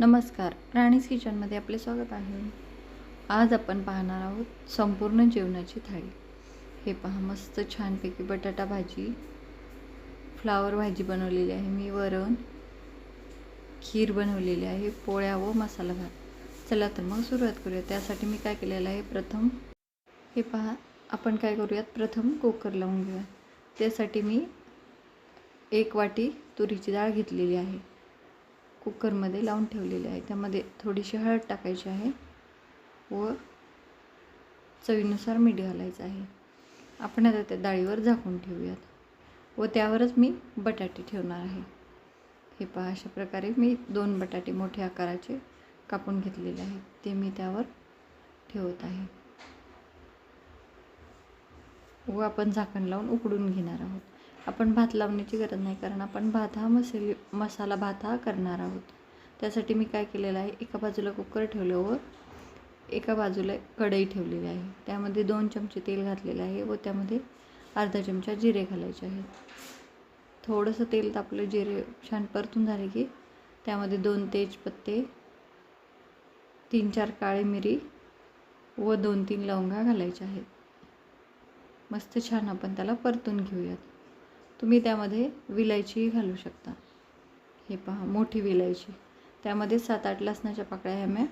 नमस्कार. राणीज किचनमध्ये आपले स्वागत आहे. आज आपण पाहणार आहोत संपूर्ण जेवणाची थाळी. हे पहा मस्त छानपैकी बटाटा भाजी फ्लावर भाजी बनवलेली आहे. मी वरण खीर बनवलेली आहे पोळ्या व मसाला भात. चला तर मग सुरुवात करूया. त्यासाठी मी काय केलेलं आहे प्रथम हे पहा आपण काय करूयात? प्रथम कुकर लावून घेऊया. त्यासाठी मी एक वाटी तुरीची डाळ घेतलेली आहे. कुकरमध्ये लावून ठेवलेले आहे. त्यामध्ये थोडीशी हळद टाकायची आहे व चवीनुसार मीठ घालायचं आहे. आपण आता त्या डाळीवर झाकून ठेवूयात व त्यावरच मी बटाटे ठेवणार आहे. हे पहा अशा प्रकारे मी दोन बटाटे मोठ्या आकाराचे कापून घेतलेले आहेत. ते मी त्यावर ठेवत आहे. व आपण झाकण लावून उकडून घेणार आहोत. आपण भात लावण्याची गरज नाही कारण आपण भात हा मसाले मसाला भात हा करणार आहोत. त्यासाठी मी काय केलेलं आहे एका बाजूला कुकर ठेवलं व एका बाजूला कढई ठेवलेली आहे. त्यामध्ये दोन चमचे तेल घातलेलं आहे व त्यामध्ये अर्धा चमचा जिरे घालायचे आहेत. थोडंसं तेल तापलं जिरे छान परतून झाले की त्यामध्ये दोन तेजपत्ते तीन चार काळे मिरी व दोन तीन लवंगा घालायच्या आहेत. मस्त छान आपण त्याला परतून घेऊयात. तुम्ही त्यामध्ये विलायचीही घालू शकता. हे पहा मोठी विलायची. त्यामध्ये सात आठ लसणाच्या पाकळ्या ह्या म्या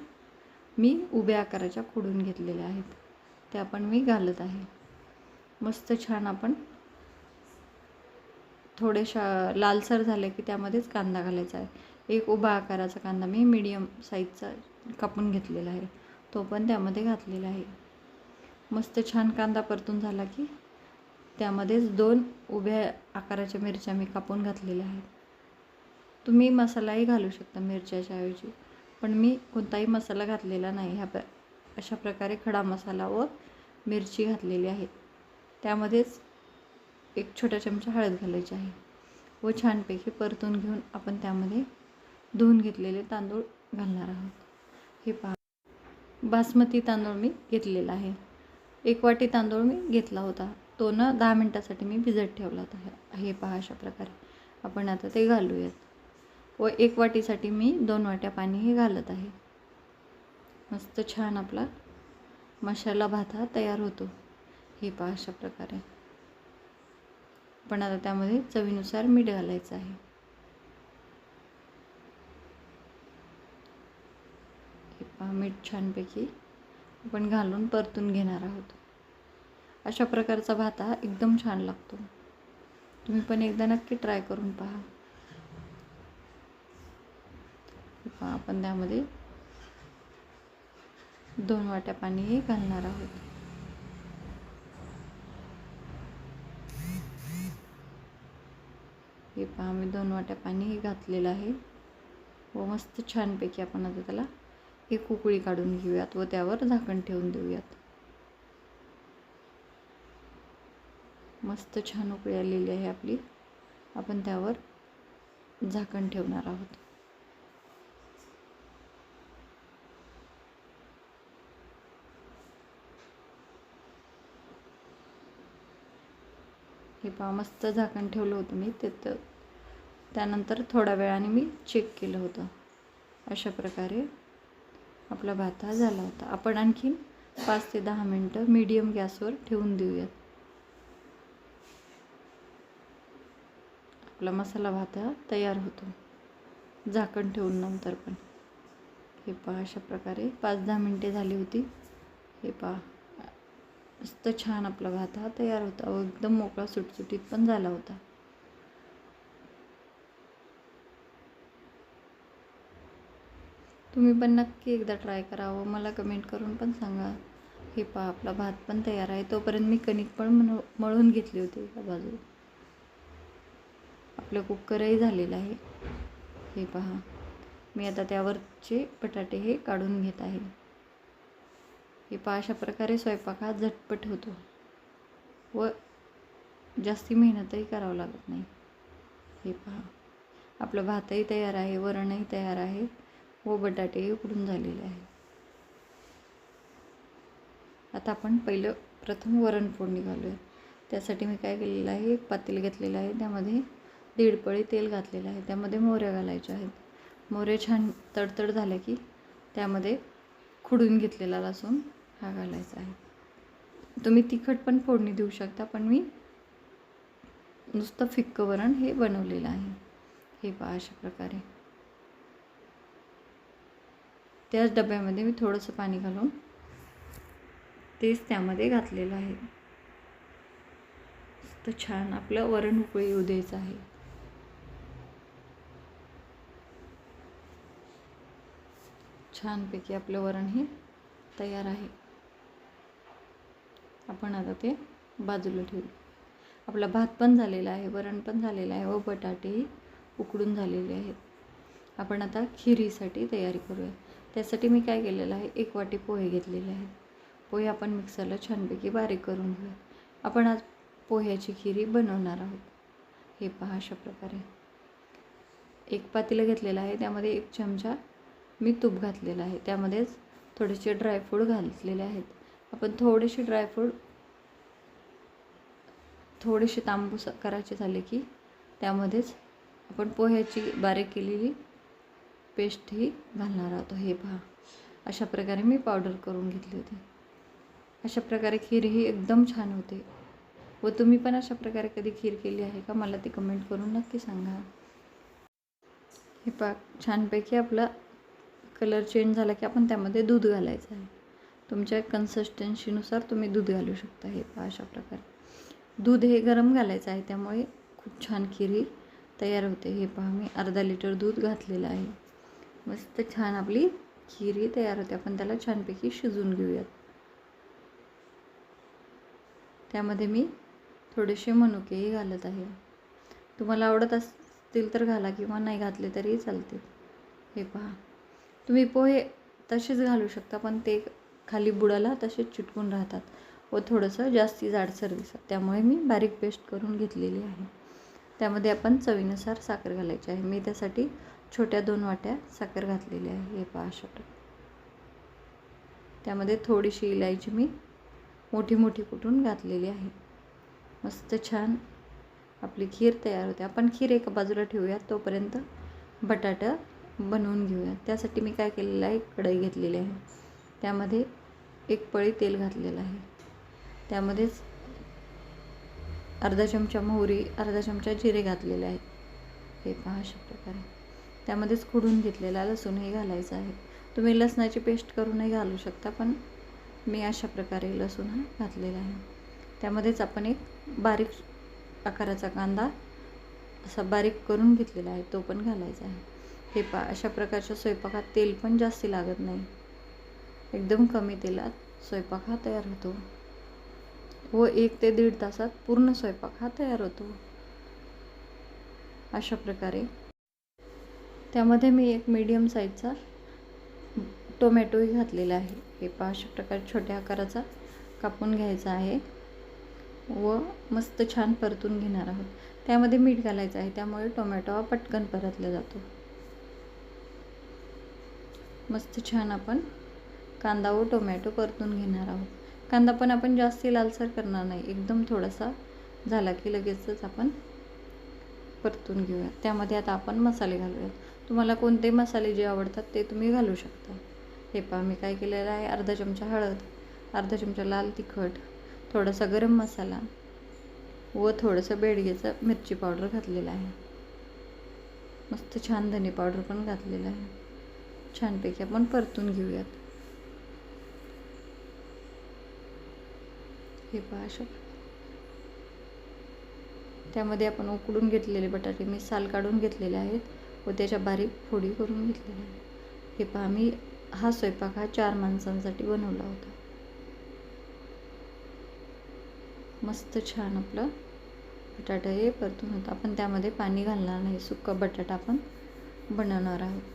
मी उभ्या आकाराच्या खोडून घेतलेल्या आहेत. त्या पण मी घालत आहे. मस्त छान आपण थोडेशा लालसर झाले की त्यामध्येच कांदा घालायचा आहे. एक उभा आकाराचा कांदा मी मीडियम साईजचा कापून घेतलेला आहे. तो पण त्यामध्ये घातलेला आहे. मस्त छान कांदा परतून झाला की त्यामध्येच दोन उभ्या आकाराच्या मिरच्या मी कापून घातलेल्या आहेत. तुम्ही मसालाही घालू शकता मिरच्याच्या ऐवजी पण मी कोणताही मसाला घातलेला नाही. ह्या प अशा प्रकारे खडा मसाला व मिरची घातलेली आहे. त्यामध्येच एक छोटा चमचा हळद घालायची आहे व छानपैकी परतून घेऊन आपण त्यामध्ये धुवून घेतलेले तांदूळ घालणार आहोत. हे पहा. बासमती तांदूळ मी घेतलेला आहे. एक वाटी तांदूळ मी घेतला होता. तो न दहा मिनटासाठी मी भिजत ठेवला होता. हे पहा अशा प्रकारे. आपण आता ते घालूयात. व एक वाटीसाठी मी दोन वाट्या पाणी हे घालत आहे. मस्त छान आपला मसाला भात हा तयार होतो. हे पहा अशा प्रकारे. पण आता त्यामध्ये चवीनुसार मीठ घालायचं आहे. हे पहा मीठ छानपैकी आपण घालून परतून घेणार आहोत. अशा प्रकारचा भात हा एकदम छान लागतो. तुम्ही पण एकदा नक्की ट्राय करून पहा. पहा आपण त्यामध्ये दोन वाट्या पाणीही घालणार आहोत. हे पहा मी दोन वाट्या पाणीही घातलेलं आहे. व मस्त छानपैकी आपण आता त्याला एक उकळी काढून घेऊयात व त्यावर झाकण ठेवून देऊयात. मस्त छान उकळी आलेली आहे आपली. आपण त्यावर झाकण ठेवणार आहोत. हे पहा मस्त झाकण ठेवलं होतं मी. ते त्यानंतर थोड्या वेळाने मी चेक केलं होतं. अशा प्रकारे आपला भात हा झाला होता. आपण आणखीन पाच ते दहा मिनटं मीडियम गॅसवर ठेवून देऊयात. आपला मसाला भात हा तयार होतो. झाकण ठेवून नंतर पण. हे पहा अशा प्रकारे पाच दहा मिनटे झाली होती. हे पहा मस्त छान आपला भात हा तयार होता. व एकदम मोकळा सुटसुटीत पण झाला होता. तुम्ही पण नक्की एकदा ट्राय करावं मला कमेंट करून पण सांगा. हे पहा आपला भात पण तयार आहे. तोपर्यंत मी कणिक पण मळून घेतली होती एका बाजू आपलं कुकरही झालेलं आहे. हे पहा. मी आता त्यावरचे बटाटे हे काढून घेत आहे. हे पहा अशा प्रकारे स्वयंपाक हा झटपट होतो. व जास्ती मेहनतही करावं लागत नाही. हे पहा. आपलं भातही तयार आहे वरणही तयार आहे व बटाटेही उकडून झालेले आहे. आता आपण पहिलं प्रथम वरण फोडणी घालूया त्यासाठी मी काय केलेलं आहे? एक पातेल घेतलेलं आहे. त्यामध्ये दीड पळी तेल घातलेलं आहे. त्यामध्ये मोहऱ्या घालायच्या आहेत. मोहरे छान तडतड झाले की त्यामध्ये खुडून घेतलेला लसूण हा घालायचा आहे. तुम्ही तिखट पण फोडणी देऊ शकता पण मी नुसतं फिक्कं वरण हे बनवलेलं आहे. हे पहा अशा प्रकारे. त्याच डब्यामध्ये मी थोडंसं पाणी घालून तेच त्यामध्ये घातलेलं आहे. तर छान आपलं वरण उकळी येऊ द्यायचं आहे. छानपैकी आपलं वरण हे तयार आहे. आपण आता ते बाजूला ठेवू. आपला भात पण झालेला आहे वरण पण झालेलं आहे व बटाटेही उकडून झालेले आहेत. आपण आता खिरीसाठी तयारी करूया. त्यासाठी मी काय केलेलं आहे एक वाटी पोहे घेतलेले आहेत. पोहे आपण मिक्सरला छानपैकी बारीक करून घेऊया आपण आज पोह्याची खिरी बनवणार आहोत. हे पहा अशा प्रकारे. एक पातेलं घेतलेलं आहे त्यामध्ये एक चमचा मी तूप घातलेलं आहे. त्यामध्येच थोडेसे ड्रायफ्रूट घातलेले आहेत. आपण थोडेसे ड्रायफ्रूट थोडेसे तांबूस करायचे झाले की त्यामध्येच आपण पोह्याची बारीक केलेली पेस्टही घालणार आहोत. हे पहा. अशा प्रकारे मी पावडर करून घेतली होती. अशा प्रकारे खीर ही एकदम छान होते. व तुम्ही पण अशा प्रकारे कधी खीर केली आहे का? मला ती कमेंट करून नक्की सांगा. हे पा छानपैकी आपलं कलर चेंज झाला की आपण त्यामध्ये दूध घालायचं आहे. तुमच्या कन्सिस्टन्सीनुसार तुम्ही दूध घालू शकता हे पहा अशा प्रकारे. दूध हे गरम घालायचं आहे त्यामुळे खूप छान खीर तयार होते. हे पहा मी अर्धा लिटर दूध घातलेलं आहे. मस्त छान आपली खिरी तयार होते. आपण त्याला छानपैकी शिजून घेऊयात. त्यामध्ये मी थोडेसे मनुकेही घालत आहे. तुम्हाला आवडत असतील तर घाला किंवा नाही घातले तरी चालते. हे पहा. तुम्ही पोहे तसेच घालू शकता पण ते खाली बुडाला तसेच चिटकून राहतात व थोडंसं जास्ती जाडसर दिसतात त्यामुळे मी बारीक पेस्ट करून घेतलेली आहे. त्यामध्ये आपण चवीनुसार साखर घालायची आहे. मी त्यासाठी छोट्या दोन वाट्या साखर घातलेली आहे. हे पहा अशा त्यामध्ये थोडीशी इलायची मी मोठी मोठी कुठून घातलेली आहे. मस्त छान आपली खीर तयार होते. आपण खीर एका बाजूला ठेवूया तोपर्यंत बटाटा बनवून घेऊया. त्यासाठी मी काय केलेलं आहे? कढई घेतलेली आहे. त्यामध्ये एक पळी तेल घातलेलं आहे. त्यामध्येच अर्धा चमचा मोहरी अर्धा चमचा जिरे घातलेले आहेत. हे पहा अशा प्रकारे. त्यामध्येच खुडून घेतलेला लसूणही घालायचं आहे. तुम्ही लसणाची पेस्ट करूनही घालू शकता पण मी अशा प्रकारे लसूण हा घातलेला आहे. त्यामध्येच आपण एक बारीक आकाराचा कांदा असा बारीक करून घेतलेला आहे तो पण घालायचा आहे. हे पा अशा प्रकारच्या स्वयंपाकात तेल पण जास्ती लागत नाही. एकदम कमी तेलात स्वयंपाक हा तयार होतो. व एक ते दीड तासात पूर्ण स्वयंपाक हा तयार होतो. अशा प्रकारे. त्यामध्ये मी एक मीडियम साईजचा टोमॅटोही घातलेला आहे. हे पहा अशा प्रकारे छोट्या आकाराचा कापून घ्यायचा आहे. व मस्त छान परतून घेणार आहोत. त्यामध्ये मीठ घालायचं आहे. त्यामुळे टोमॅटो हा पटकन परतला जातो. मस्त छान आपण कांदा व टोमॅटो परतून घेणार आहोत. कांदा पण आपण जास्ती लालसर करणार नाही एकदम थोडासा झाला की लगेचच आपण परतून घेऊया. त्यामध्ये आता आपण मसाले घालूयात. तुम्हाला कोणते मसाले जे आवडतात ते तुम्ही घालू शकता. हे पहा मी काय केलेलं आहे? अर्धा चमचा हळद अर्धा चमचा लाल तिखट थोडासा गरम मसाला व थोडंसं बेडगेचं मिरची पावडर घातलेलं आहे. मस्त छान धने पावडर पण घातलेलं आहे. छानपैकी आपण परतून घेऊयात. हे पहा अशा त्यामध्ये आपण उकडून घेतलेले बटाटे मी साल काढून घेतलेले आहेत व त्याच्या बारीक फोडी करून घेतलेल्या आहेत. हे पहा मी हा स्वयंपाक हा चार माणसांसाठी बनवला होता. मस्त छान आपलं बटाटा हे परतून होतं. आपण त्यामध्ये पाणी घालणार नाही. सुक्का बटाटा आपण बनवणार आहोत.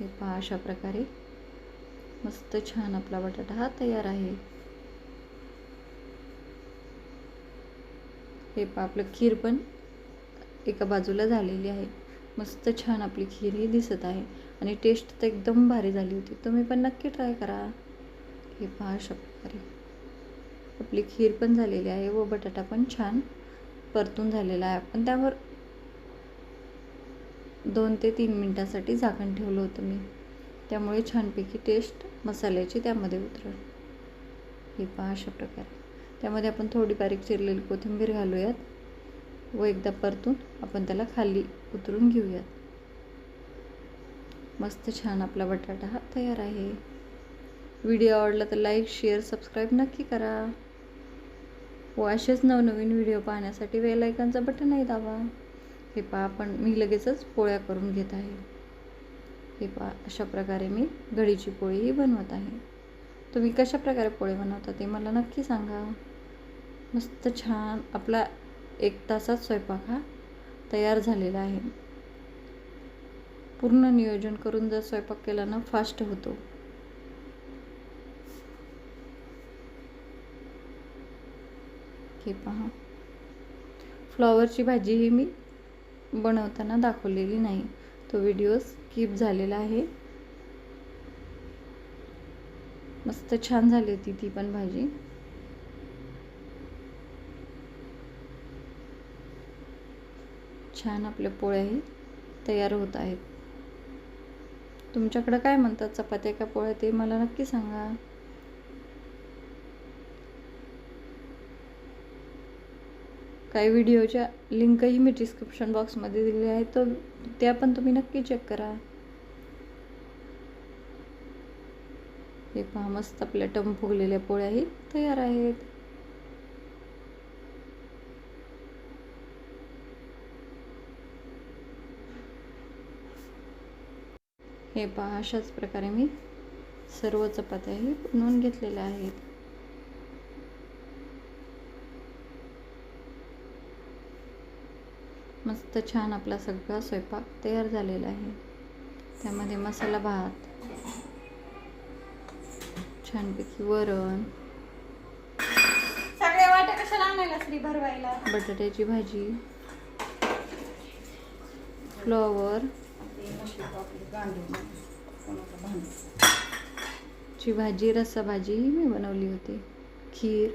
हे पहा अशा प्रकारे. मस्त छान आपला बटाटा हा तयार आहे. हे पहा आपलं खीर पण एका बाजूला झालेली आहे. मस्त छान आपली खीर ही दिसत आहे. आणि टेस्ट तर एकदम भारी झाली होती. तुम्ही पण नक्की ट्राय करा. हे पहा अशा प्रकारे. आपली खीर पण झालेली आहे व बटाटा पण छान परतून झालेला आहे. आपण त्यावर दोन ते तीन मिनटासाठी झाकण ठेवलं होतं मी. त्यामुळे छानपैकी टेस्ट मसाल्याची त्यामध्ये उतरल. हे पहा अशा प्रकारे. त्यामध्ये आपण थोडी बारीक चिरलेली कोथिंबीर घालूयात व एकदा परतून आपण त्याला खाली उतरून घेऊयात. मस्त छान आपला बटाटा हा तयार आहे. व्हिडिओ आवडला तर लाईक शेअर सबस्क्राईब नक्की करा. व असेच नवनवीन व्हिडिओ पाहण्यासाठी वेल आयकॉनचं बटनही दाबा. हे पहा आपण मी लगेचच पोळ्या करून घेत आहे. हे पहा अशा प्रकारे मी गडीची पोळीही बनवत आहे. तुम्ही कशा प्रकारे पोळे बनवता ते मला नक्की सांगा. मस्त छान आपला एक तासात स्वयंपाक हा तयार झालेला आहे. पूर्ण नियोजन करून जर स्वयंपाक केला ना फास्ट होतो. हे पहा. फ्लॉवरची भाजी ही मी बनवताना दाखवलेली नाही. तो व्हिडिओ स्किप झालेला आहे. मस्त छान झाली होती ती पण भाजी. छान आपल्या पोळ्याही तयार होत आहेत. तुमच्याकडं काय म्हणतात? चपात्या का पोळ्या? ते मला नक्की सांगा. काही व्हिडिओच्या लिंकही मी डिस्क्रिप्शन बॉक्समध्ये दिलेल्या आहेत. तर त्या पण तुम्ही नक्की चेक करा. हे पहा मस्त आपल्या टम फुगलेल्या पोळ्याही तयार आहेत. हे पहा अशाच प्रकारे मी सर्व चपात्याही बनवून घेतलेल्या आहेत. मस्त छान आपला सगळा स्वयंपाक तयार झालेला आहे. त्यामध्ये मसाला भात छानपैकी वरण सगळ्या वाट्या कशाला आणायला श्री भरवायला? बटाट्याची भाजी फ्लॉवर ची भाजी रस्सा भाजी मी बनवली होती. खीर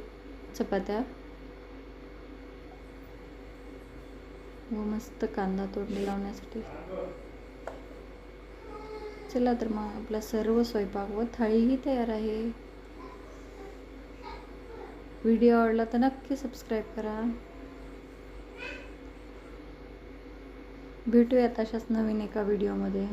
चपात्या व मस्त कांदा तोडणी लावण्यासाठी. चला तर मग आपला सर्व स्वयंपाक व थाळीही तयार आहे. व्हिडिओ आवडला तर नक्की सबस्क्राईब करा. भेटूयात अशाच नवीन एका व्हिडिओमध्ये.